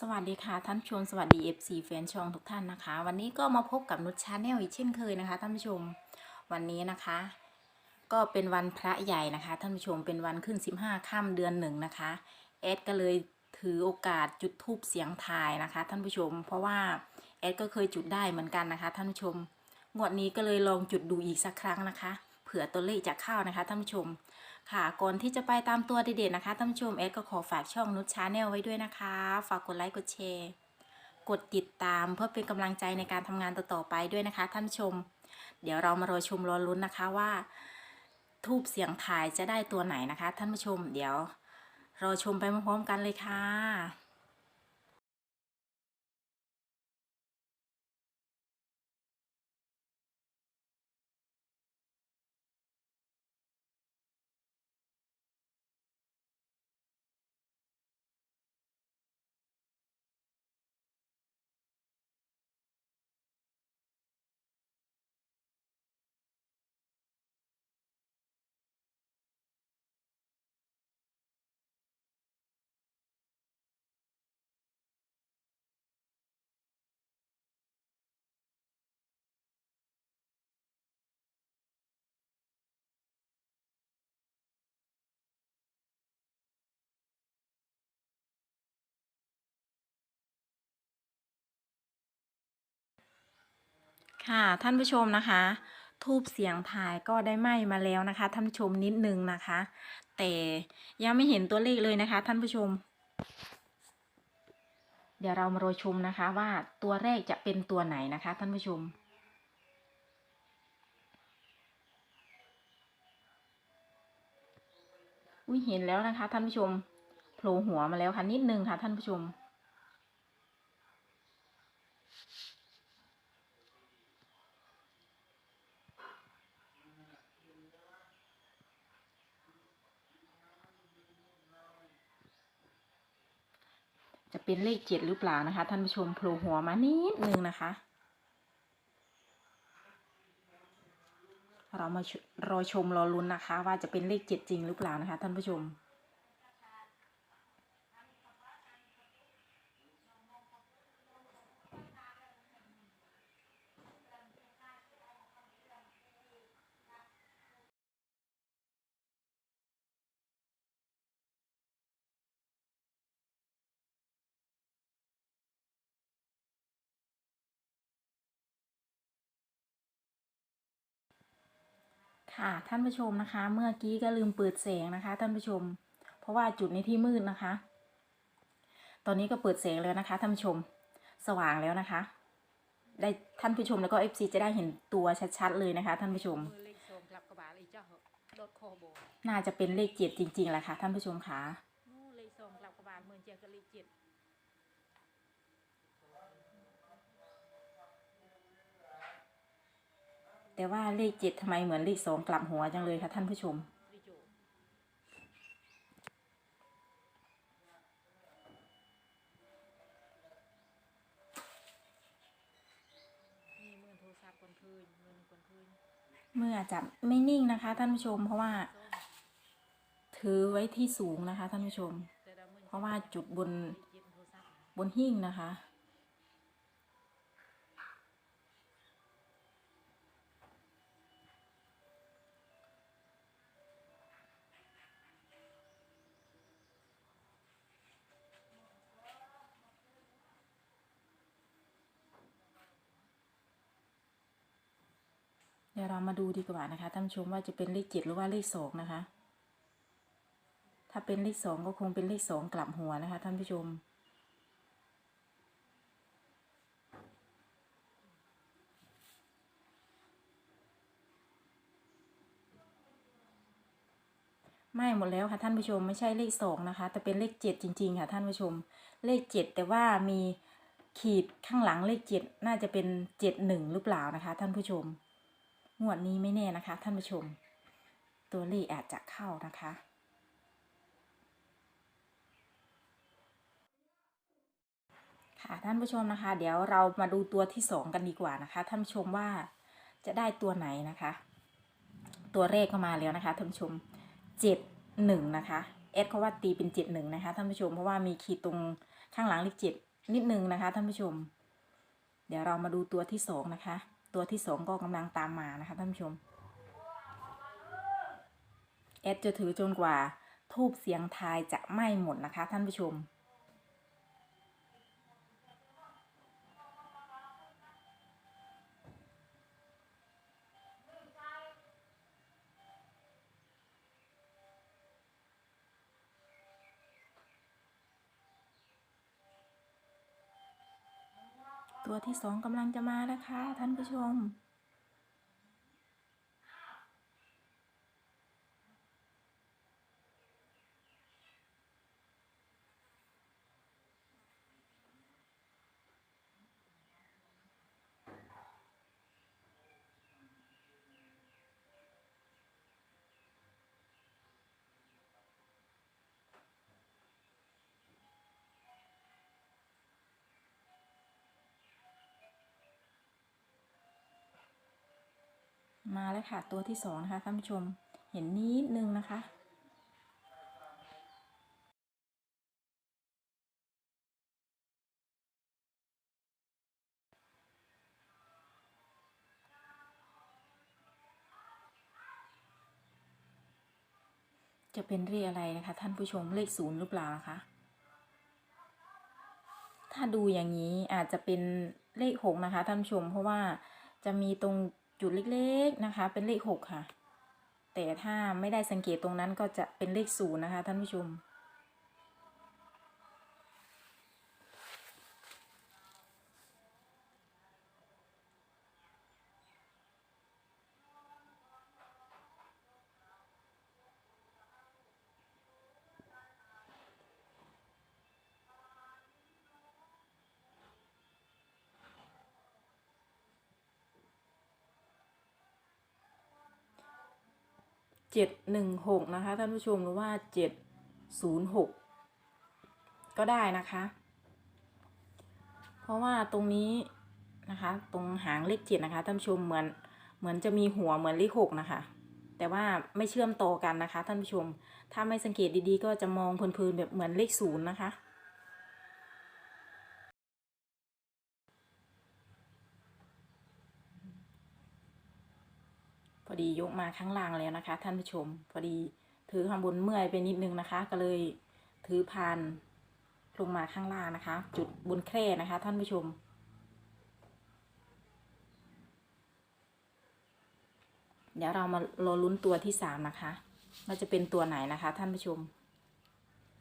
สวัสดีค่ะท่านผู้ชมสวัสดี FC แฟนช่องทุกท่านนะคะ วันนี้ก็มาพบกับนุชชาแนลอีกเช่นเคยนะคะท่านผู้ชมวันนี้นะคะ ก็เป็นวันพระใหญ่นะคะ ท่านผู้ชมเป็นวันขึ้น 15ค่ำเดือนหนึ่งนะคะแอดก็เลยถือโอกาสจุดธูปเสียงทายนะคะ ท่านผู้ชม เพราะว่าแอดก็เคยจุดได้เหมือนกันนะคะ ท่านผู้ชมงวดนี้ก็เลยลองจุดดูอีกสักครั้งนะคะ เผื่อตัวเลขจะเข้านะคะท่านผู้ชม ค่ะก่อนที่จะไปตามตัวเด็ดๆนะคะท่านผู้ชมเอสก็ขอฝากช่องนุชชาแนลไว้ด้วยนะคะ ฝากกดไลค์กดแชร์กดติดตามเพื่อเป็นกำลังใจในการทำงานต่อๆไปด้วยนะคะ ท่านผู้ชม เดี๋ยวเรามารอชมรอลุ้นนะคะว่า ทูบเสียงทายจะได้ตัวไหนนะคะ ท่านผู้ชม เดี๋ยวรอชมไปพร้อมๆกันเลยค่ะ ค่ะท่านผู้ชมนะคะ ทูบเสียงทายก็ได้ไหมมาแล้วนะคะ ท่านผู้ชมนิดนึงนะคะ แต่ยังไม่เห็นตัวเลขเลยนะคะ ท่านผู้ชม เดี๋ยวเรามารอชมนะคะว่าตัวแรกจะเป็นตัวไหนนะคะ ท่านผู้ชมอุ้ยเห็นแล้วนะคะ ท่านผู้ชมโผล่หัวมาแล้วค่ะนิดนึงค่ะ ท่านผู้ชม จะเป็นเลขเจ็ดหรือเปล่านะคะ ท่านผู้ชมโผล่หัวมานิดนึงนะคะ เรามารอชมรอลุ้นนะคะ ว่าจะเป็นเลขเจ็ดจริงหรือเปล่านะคะ ท่านผู้ชม ค่ะท่านผู้ชมนะคะ เมื่อกี้ก็ลืมเปิดแสงนะคะ ท่านผู้ชม เพราะว่าจุดในที่มืดนะคะ ตอนนี้ก็เปิดแสงแล้วนะคะท่านผู้ชมสว่างแล้วนะคะ ได้ท่านผู้ชมแล้วก็เอฟซีจะได้เห็นตัวชัดๆเลยนะคะ ท่านผู้ชมมือเลขสองกลับกระบาลอีเจ้าเหอะโดดคอโบน่าจะเป็นเลขเจ็ดจริงๆแหละค่ะท่านผู้ชมค่ะ นู่นเลขสองกลับกระบาลเหมือนเจียกับเลขเจ็ด แต่ว่าเลขเจ็ดทำไมเหมือนเลขสองกลับหัวจังเลยค่ะท่านผู้ชมลิโจนี่มืออคนคืนเมื่อจะไม่นิ่งนะคะ ท่านผู้ชม เพราะว่า ถือไว้ที่สูงนะคะ ท่านผู้ชม เพราะว่าจุดบนบนหิ้งนะคะ เดี๋ยวเรามาดูดีกว่านะคะท่านชมว่าจะเป็นเลขเจ็ดหรือว่าเลขสองนะคะ ถ้าเป็นเลขสองก็คงเป็นเลขสองกลับหัวนะคะท่านผู้ชมไม่หมดแล้วค่ะท่านผู้ชมไม่ใช่เลขสองนะคะ แต่เป็นเลขเจ็ดจริงๆค่ะท่านผู้ชม เลขเจ็ดแต่ว่ามีขีดข้างหลังเลขเจ็ดน่าจะเป็นเจ็ดหนึ่งหรือเปล่านะคะ ท่านผู้ชม งวดนี้ไม่แน่นะคะ ท่านผู้ชม ตัวเลขอาจจะเข้านะคะ ค่ะท่านผู้ชมนะคะ เดี๋ยวเรามาดูตัวที่สองกันดีกว่านะคะ ท่านผู้ชมว่าจะได้ตัวไหนนะคะ ตัวเลขก็มาแล้วนะคะท่านผู้ชมเจ็ดหนึ่งนะคะแอดเขาว่าตีเป็นเจ็ดหนึ่งนะคะท่านผู้ชมเพราะว่ามีขีดตรงข้างหลังเลขเจ็ดนิดนึงนะคะท่านผู้ชม เดี๋ยวเรามาดูตัวที่สองนะคะ ตัวที่สองก็กำลังตามมานะคะท่านผู้ชมแอดจะถือจนกว่าทูบเสียงทายจะไม่หมดนะคะท่านผู้ชม ตัวที่สองกำลังจะมาแล้วค่ะท่านผู้ชม มาแล้วค่ะ ตัวที่สองนะคะท่านผู้ชมเห็นนิดนึงนะคะจะเป็นเลขอะไรนะคะ ท่านผู้ชมเลขศูนย์หรือเปล่านะคะ ถ้าดูอย่างนี้อาจจะเป็นเลขหกนะคะ ท่านผู้ชมเพราะว่าจะมีตรง จุดเล็กๆนะคะ เป็นเลขหกค่ะ แต่ถ้าไม่ได้สังเกตตรงนั้นก็จะเป็นเลขศูนย์นะคะท่านผู้ชม เจ็ดหนึ่งหกนะคะท่านผู้ชมหรือว่าเจ็ดศูนย์หกก็ได้นะคะ เพราะว่าตรงนี้นะคะ ตรงหางเลขเจ็ดนะคะท่านผู้ชมเหมือนเหมือนจะมีหัวเหมือนเลขหกนะคะ แต่ว่าไม่เชื่อมต่อกันนะคะท่านผู้ชม ถ้าไม่สังเกตดีๆ ก็จะมองเพลินๆแบบเหมือนเลขศูนย์นะคะ ดียกมาข้างล่างแล้วนะคะ ท่านผู้ชม พอดีถือข้างบนเมื่อยไปนิดนึงนะคะ ก็เลยถือพานลงมาข้างล่างนะคะ จุดบนแคร่นะคะ ท่านผู้ชม เดี๋ยวเรามารอลุ้นตัวที่สามนะคะว่าจะเป็นตัวไหนนะคะ ท่านผู้ชม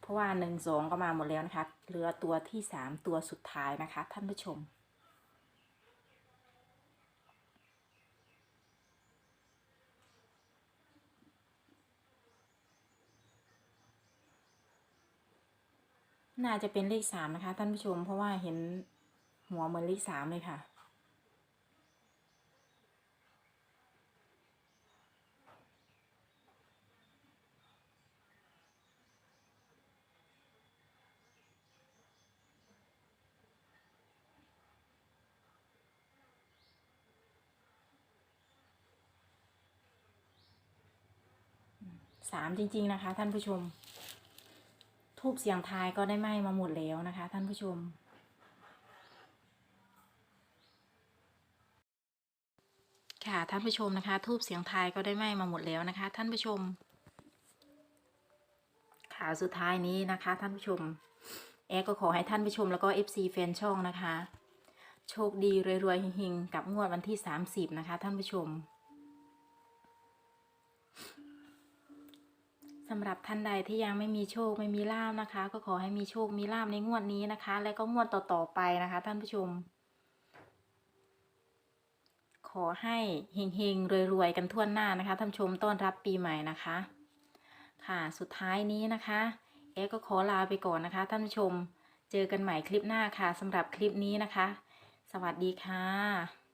เพราะว่าหนึ่งสองก็มาหมดแล้วนะคะเหลือตัวที่สามตัวสุดท้ายนะคะ ท่านผู้ชม น่าจะเป็นเลขสามนะคะ ท่านผู้ชมเพราะว่าเห็นหัวเหมือนเลขสามเลยค่ะ สามจริง ๆ นะคะ ท่านผู้ชม ทูบเสียงทายก็ได้ไหมมาหมดแล้วนะคะ ท่านผู้ชม ค่ะท่านผู้ชมนะคะ ทูบเสียงทายก็ได้ไหมมาหมดแล้วนะคะ ท่านผู้ชมค่ะสุดท้ายนี้นะคะ ท่านผู้ชม แอร์ก็ขอให้ท่านผู้ชมแล้วก็ FC แฟนช่องนะคะ โชคดีรวยๆเฮงๆกับงวดวันที่ 30 นะคะ ท่านผู้ชม สำหรับท่านใดที่ยังไม่มีโชคไม่มีลาบนะคะ ก็ขอให้มีโชคมีลาบในงวดนี้นะคะ และก็งวดต่อๆไปนะคะ ท่านผู้ชม ขอให้เฮงๆรวยๆกันทั่วหน้านะคะท่านผู้ชมต้อนรับปีใหม่นะคะ ค่ะสุดท้ายนี้นะคะเอ๊ก็ขอลาไปก่อนนะคะ ท่านผู้ชม เจอกันใหม่คลิปหน้าค่ะสำหรับคลิปนี้นะคะ สวัสดีค่ะ